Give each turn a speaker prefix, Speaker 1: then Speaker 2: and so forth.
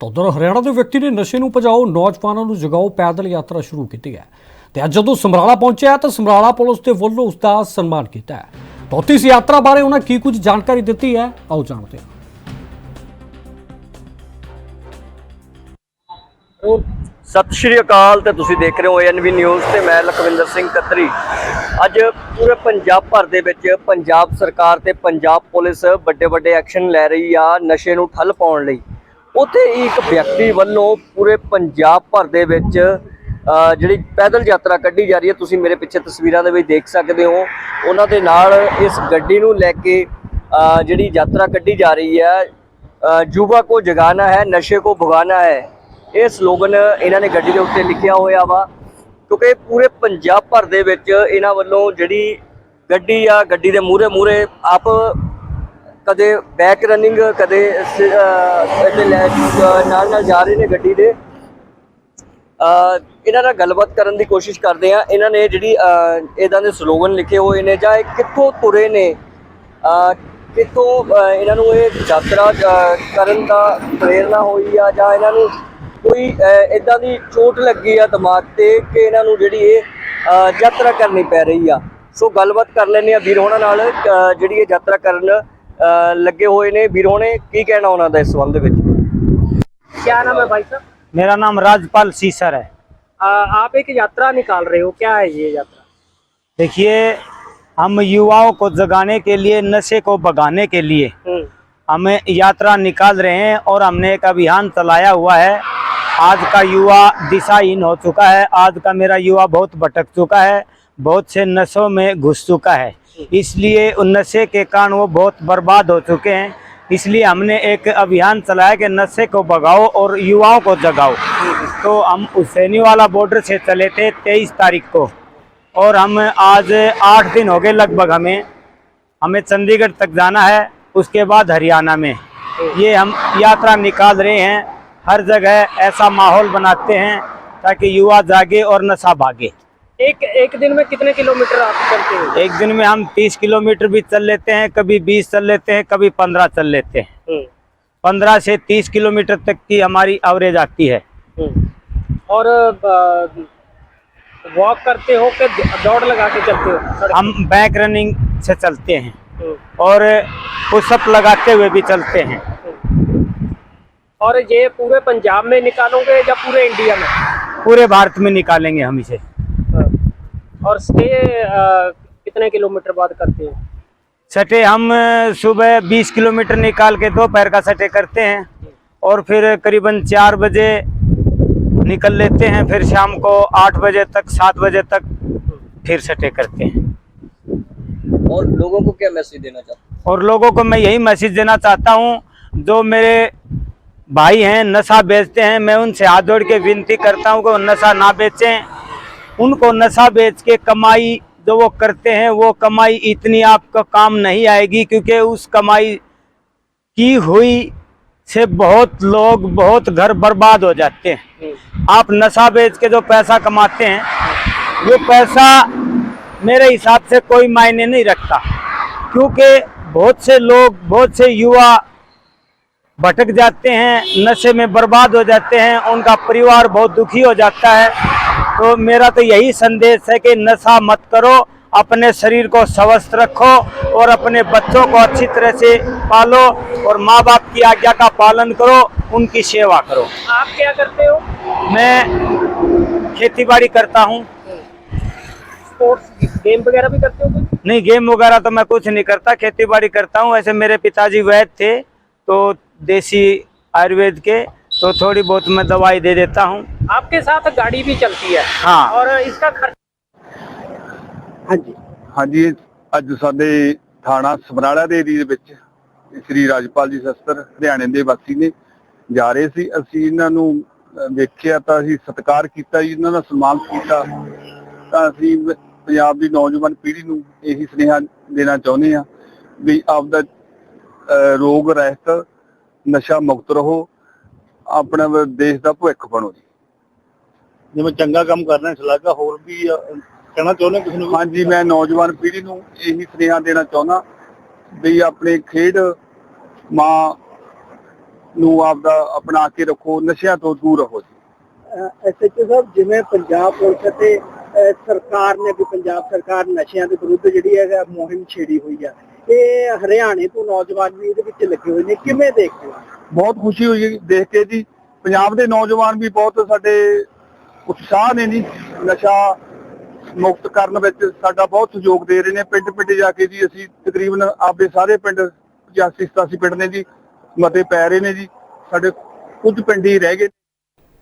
Speaker 1: ਤਾਂ ਉਧਰ ਹਰਿਆਣਾ ਦੇ ਵਿਅਕਤੀ ਨੇ ਨਸ਼ੇ ਨੂੰ ਭਜਾਓ, ਨੌਜਵਾਨਾਂ ਨੂੰ ਜਗਾਓ ਪੈਦਲ ਯਾਤਰਾ ਸ਼ੁਰੂ ਕੀਤੀ ਹੈ। ਤੇ ਅੱਜ ਜਦੋਂ ਸਮਰਾਲਾ ਪਹੁੰਚਿਆ ਤਾਂ ਸਮਰਾਲਾ ਪੁਲਿਸ ਦੇ ਵੱਲੋਂ ਉਸ ਦਾ ਸਨਮਾਨ ਕੀਤਾ ਹੈ। ਤਾਂ ਉੱਥੇ ਇਸ ਯਾਤਰਾ ਬਾਰੇ ਉਹਨਾਂ ਕੀ ਕੁਝ ਜਾਣਕਾਰੀ ਦਿੱਤੀ ਹੈ, ਆਓ ਜਾਣਦੇ ਹਾਂ।
Speaker 2: ਸਤਿ ਸ਼੍ਰੀ ਅਕਾਲ ਤੇ ਤੁਸੀਂ ਦੇਖ ਰਹੇ ਹੋ ਐਨਵੀ ਨਿਊਜ਼ ਤੇ ਮੈਂ ਲਖਵਿੰਦਰ ਸਿੰਘ ਕੱਤਰੀ। ਅੱਜ ਪੂਰੇ ਪੰਜਾਬ ਭਰ ਦੇ ਵਿੱਚ ਪੰਜਾਬ ਸਰਕਾਰ ਤੇ ਪੰਜਾਬ ਪੁਲਿਸ ਵੱਡੇ ਵੱਡੇ ਐਕਸ਼ਨ ਲੈ ਰਹੀ ਆ ਨਸ਼ੇ ਨੂੰ ਠੱਲ ਪਾਉਣ ਲਈ। ਉੱਥੇ ਇੱਕ ਵਿਅਕਤੀ ਵੱਲੋਂ ਪੂਰੇ ਪੰਜਾਬ ਭਰ ਦੇ ਵਿੱਚ ਜਿਹੜੀ ਪੈਦਲ ਯਾਤਰਾ ਕੱਢੀ ਜਾ ਰਹੀ ਹੈ। ਤੁਸੀਂ ਮੇਰੇ ਪਿੱਛੇ ਤਸਵੀਰਾਂ ਦੇ ਵਿੱਚ ਦੇਖ ਸਕਦੇ ਹੋ। ਉਹਨਾਂ ਦੇ ਨਾਲ ਇਸ ਗੱਡੀ ਨੂੰ ਲੈ ਕੇ ਜਿਹੜੀ ਯਾਤਰਾ ਕੱਢੀ ਜਾ ਰਹੀ ਹੈ। ਯੁਵਾ ਕੋ ਜਗਾਨਾ ਹੈ, ਨਸ਼ੇ ਕੋ ਭਗਾਨਾ ਹੈ। ਇਹ ਸਲੋਗਨ ਇਹਨਾਂ ਨੇ ਗੱਡੀ ਦੇ ਉੱਤੇ ਲਿਖਿਆ ਹੋਇਆ ਵਾ। ਕਿਉਂਕਿ ਪੂਰੇ ਪੰਜਾਬ ਭਰ ਦੇ ਵਿੱਚ ਇਹਨਾਂ ਵੱਲੋਂ ਜਿਹੜੀ ਗੱਡੀ ਆ, ਗੱਡੀ ਦੇ ਮੂਹਰੇ ਮੂਹਰੇ ਆਪ ਕਦੇ ਬੈਕ ਰਨਿੰਗ ਕਦੇ ਸ- ਲੈ ਅਹ ਨਾਲ ਨਾਲ ਜਾ ਰਹੇ ਨੇ ਗੱਡੀ ਦੇ। ਇਹਨਾਂ ਨਾਲ ਗੱਲਬਾਤ ਕਰਨ ਦੀ ਕੋਸ਼ਿਸ਼ ਕਰਦੇ ਆ ਇਹਨਾਂ ਨੇ ਜਿਹੜੀ, ਅਹ ਦੇ ਸਲੋਗਨ ਲਿਖੇ ਹੋਏ ਨੇ, ਜਾਂ ਇਹ ਕਿੱਥੋਂ ਤੁਰੇ ਨੇ ਕਿੱਥੋਂ ਇਹਨਾਂ ਨੂੰ ਇਹ ਯਾਤਰਾ ਕਰਨ ਦਾ ਪ੍ਰੇਰਣਾ ਹੋਈ ਆ, ਜਾਂ ਇਹਨਾਂ ਨੂੰ ਕੋਈ ਇਦਾਂ ਦੀ ਚੋਟ ਲੱਗੀ ਆ ਦਿਮਾਗ ਤੇ ਕਿ ਇਹਨਾਂ ਨੂੰ ਜਿਹੜੀ ਇਹ ਯਾਤਰਾ ਕਰਨੀ ਪੈ ਰਹੀ ਆ। ਸੋ ਗੱਲਬਾਤ ਕਰ ਲੈਂਦੇ ਆ ਵੀਰ ਹੋਣਾ ਨਾਲ ਜਿਹੜੀ ਇਹ ਯਾਤਰਾ ਕਰਨ ਲੱਗੇ ਹੋਏ ਨੇ ਵੀਰ ਹੋਣੇ ਕੀ ਕਹਿਣਾ ਉਹਨਾਂ ਦਾ ਇਸ ਸੰਬੰਧ ਵਿੱਚ
Speaker 3: क्या नाम है भाई साहब
Speaker 4: मेरा नाम राजपाल सीसर है
Speaker 3: आ, आप एक यात्रा निकाल रहे हो क्या है ये यात्रा
Speaker 4: देखिए हम युवाओं को जगाने के लिए नशे को भगाने के लिए
Speaker 3: हम्म,
Speaker 4: हमें यात्रा निकाल रहे हैं और हमने एक अभियान चलाया हुआ है आज का युवा दिशाहीन हो चुका है आज का मेरा युवा बहुत भटक चुका है बहुत से नशों में घुस चुका है इसलिए उन नशे के कारण वो बहुत बर्बाद हो चुके हैं। इसलिए हमने एक अभियान चलाया कि नशे को भगाओ और युवाओं को जगाओ। तो हम हुसैनी वाला बॉर्डर से चले थे तेईस तारीख को। और हम आज आठ दिन हो गए लगभग हमें। हमें चंडीगढ़ तक जाना है, उसके बाद हरियाणा में। ये हम यात्रा निकाल रहे हैं। हर जगह ऐसा माहौल बनाते हैं ताकि युवा जागे और नशा भागे।
Speaker 3: एक एक दिन में कितने किलोमीटर आप चलते हो?
Speaker 4: एक दिन में हम 30 किलोमीटर भी चल लेते हैं कभी 20 चल लेते हैं कभी 15 चल लेते हैं।
Speaker 3: हम्म,
Speaker 4: 15 से 30 किलोमीटर तक की हमारी एवरेज आती है।
Speaker 3: हम्म। और वॉक करते हो कि दौड़ लगा के चलते हो?
Speaker 4: हम बैक रनिंग से चलते हैं।
Speaker 3: हम्म,
Speaker 4: और पुशअप लगाते हुए भी चलते हैं।
Speaker 3: और ये पूरे पंजाब में निकालोगे या पूरे इंडिया में?
Speaker 4: पूरे भारत में निकालेंगे हम इसे।
Speaker 3: और स्टे कितने किलोमीटर बाद करते हैं?
Speaker 4: सटे हम सुबह 20 किलोमीटर निकाल के दोपहर का सटे करते हैं और फिर करीबन चार बजे निकल लेते हैं फिर शाम को आठ बजे तक सात बजे तक फिर सटे करते हैं।
Speaker 2: और लोगों को क्या मैसेज देना चाहते
Speaker 4: और लोगों को मैं यही मैसेज देना चाहता हूँ जो मेरे भाई हैं नशा बेचते हैं मैं उनसे हाथ जोड़ के विनती करता हूँ कि नशा ना बेचें। उनको नशा बेच के कमाई जो वो करते हैं, वो कमाई इतनी आपका काम नहीं आएगी क्योंकि उस कमाई की हुई से बहुत लोग, बहुत घर बर्बाद हो जाते हैं। आप नशा बेच के जो पैसा कमाते हैं, वो पैसा मेरे हिसाब से कोई मायने नहीं रखता। क्योंकि बहुत से लोग, बहुत से युवा भटक जाते हैं, नशे में बर्बाद हो जाते हैं, उनका परिवार बहुत दुखी हो जाता है। तो मेरा तो यही संदेश है कि नशा मत करो अपने शरीर को स्वस्थ रखो और अपने बच्चों को अच्छी तरह से पालो और माँ बाप की आज्ञा का पालन करो उनकी सेवा करो।
Speaker 3: आप क्या करते हो?
Speaker 4: मैं खेती बाड़ी करता हूँ।
Speaker 3: स्पोर्ट्स गेम वगैरह भी करते हो कुछ?
Speaker 4: नहीं गेम वगैरह तो मैं कुछ नहीं करता खेती बाड़ी करता हूँ। ऐसे मेरे पिताजी वैद थे तो देसी आयुर्वेद के तो थोड़ी बहुत मैं दवाई दे देता हूँ।
Speaker 3: आपके साथ गाड़ी भी चलती है
Speaker 4: हाँ
Speaker 3: और इसका खर्च
Speaker 5: ਹਾਂਜੀ ਅੱਜ ਸਾਡੇ ਥਾਣਾ ਸਮਰਾਲਾ ਦੇ ਏਰੀਏ ਦੇ ਵਿੱਚ ਸ੍ਰੀ ਰਾਜਪਾਲ ਜੀ ਸ਼ਸਤਰ ਹਰਿਆਣੇ ਦੇ ਵਾਸੀ ਨੇ ਜਾ ਰਹੇ ਸੀ ਅਸੀਂ ਇਹਨਾਂ ਨੂੰ ਅਹ, ਵੇਖਿਆ ਤਾਂ ਅਸੀਂ ਸਤਿਕਾਰ ਕੀਤਾ ਜੀ ਇਹਨਾਂ ਦਾ ਸਨਮਾਨ ਕੀਤਾ ਤਾਂ ਅਸੀਂ ਪ- ਪੰਜਾਬ ਦੀ ਨੌਜਵਾਨ ਪੀੜ੍ਹੀ ਨੂੰ ਇਹੀ ਸੁਨੇਹਾ ਦੇਣਾ ਚਾਹੁੰਦੇ ਹਾਂ ਵੀ ਆਪਦਾ ਅਹ, ਰੋਗ ਰਹਿਤ ਨਸ਼ਾ ਮੁਕਤ ਰਹੋ ਆਪਣਾ ਵ- ਦੇਸ਼ ਦਾ ਭਵਿੱਖ ਬਣੋ ਜੀ
Speaker 6: ਜਿਵੇਂ ਚੰਗਾ ਕੰਮ ਕਰਨਾ ਸ਼ਲਾਘਾ ਹੋਰ ਵੀ ਕਹਿਣਾ ਚਾਹੁੰਦੇ ਕਿਸੇ ਨੂੰ ਵੀ?
Speaker 5: ਹਾਂਜੀ ਮੈਂ ਨੌਜਵਾਨ ਪੀੜ੍ਹੀ ਨੂੰ ਇਹੀ ਸੁਨੇਹਾ ਦੇਣਾ ਚਾਹੁੰਦਾ ਵੀ ਆਪਣੇ ਖੇਡ ਮਾਂ ਨੂੰ ਆਪਦਾ ਅਪਣਾ ਕੇ ਰੱਖੋ ਨਸ਼ਿਆਂ ਤੋਂ ਦੂਰ ਰਹੋ ਜੀ।
Speaker 6: ਐਸਐਚਓ ਸਾਹਿਬ ਜਿਵੇਂ ਪੰਜਾਬ ਪੁਲਿਸ ਅਤੇ ਅਹ, ਸਰਕਾਰ ਨੇ ਵੀ ਪੰਜਾਬ ਸਰਕਾਰ ਨਸ਼ਿਆਂ ਦੇ ਵਿਰੁੱਧ ਜਿਹੜੀ ਹੈ ਮੁਹਿੰਮ ਛੇੜੀ ਹੋਈ ਆ। ਇਹ ਹਰਿਆਣੇ ਤੋਂ ਨੌਜਵਾਨ ਵੀ ਇਹਦੇ ਵਿੱਚ ਲੱਗੇ ਹੋਏ ਨੇ ਕਿਵੇਂ ਦੇਖਦੇ ਹੋ?
Speaker 5: ਬਹੁਤ ਖੁਸ਼ੀ ਹੋਈ ਦੇਖ ਕੇ ਜੀ। ਪੰਜਾਬ ਦੇ ਨੌਜਵਾਨ ਵੀ ਬਹੁਤ ਸਾਡੇ ਉਤਸ਼ਾਹ ਨੇ ਜੀ ਨਸ਼ਾ ਮੁਕਤ ਕਰਨ ਵਿੱਚ ਸਾਡਾ ਬਹੁਤ ਸਹਿਯੋਗ ਦੇ ਰਹੇ ਨੇ। ਪਿੰਡ ਪਿੰਡ ਜਾ ਕੇ ਜੀ ਅਸੀਂ ਤਕਰੀਬਨ ਆਪਦੇ ਸਾਰੇ ਪਿੰਡ 85 87 ਪਿੰਡ ਨੇ ਜੀ, ਮਤੇ ਪੈ ਰਹੇ ਨੇ ਜੀ। ਸਾਡੇ ਕੁਝ ਪਿੰਡ ਹੀ ਰਹਿ ਗਏ।